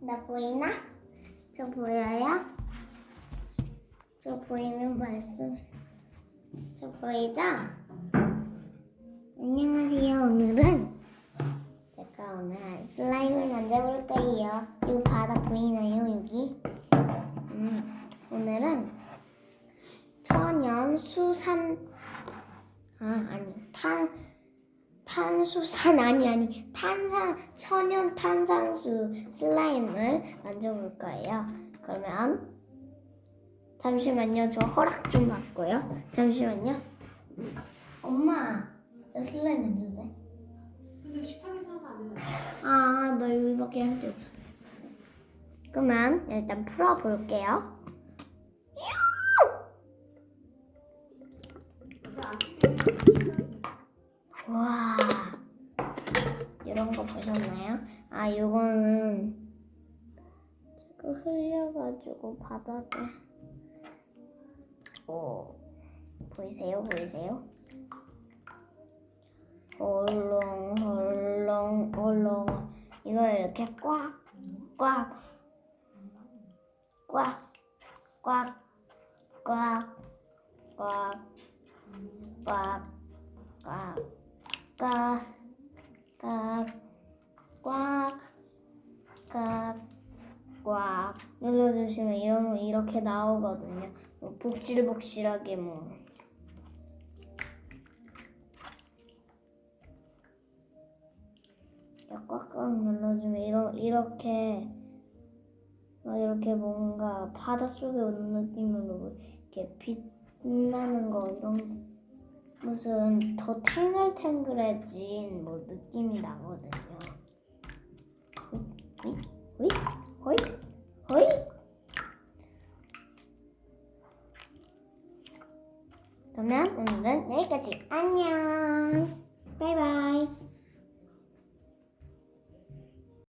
나 보이나? 저 보여요? 저 보이면 말씀. 저 보이죠? 안녕하세요. 오늘은 제가 오늘 슬라임을 만들어볼 거예요. 이거 바다 보이나요? 여기? 음, 오늘은 천연 수산 아 아니 탄 탄수산 아니 아니 탄산 천연 탄산수 슬라임을 만들어볼 거예요. 그러면 잠시만요. 저 허락 좀 받고요. 잠시만요. 엄마, 나 슬라임 만들어도 돼? 근데 식탁에서 하면 안 되나? 아, 나 여기밖에 할데 없어. 그러면 일단 풀어볼게요. 와, 이런 거 보셨나요? 아, 제가 흘려가지고 바닥에 오 보이세요? 보이세요? 헐렁 헐렁 헐렁 이걸 이렇게 꽉 꽉, 꽉, 꽉, 꽉, 꽉, 꽉, 꽉, 꽉, 꽉, 꽉, 꽉, 꽉 눌러주시면 이런 이렇게 나오거든요. 뭐 복실복실하게 뭐. 꽉꽉 눌러주면 이러, 이렇게 막 이렇게 뭔가 바닷속에 오는 느낌으로 이렇게 빛나는 거 이런 무슨 더 탱글탱글해진 뭐 느낌이 나거든요. 호이 호이 호이 그러면 오늘은 여기까지.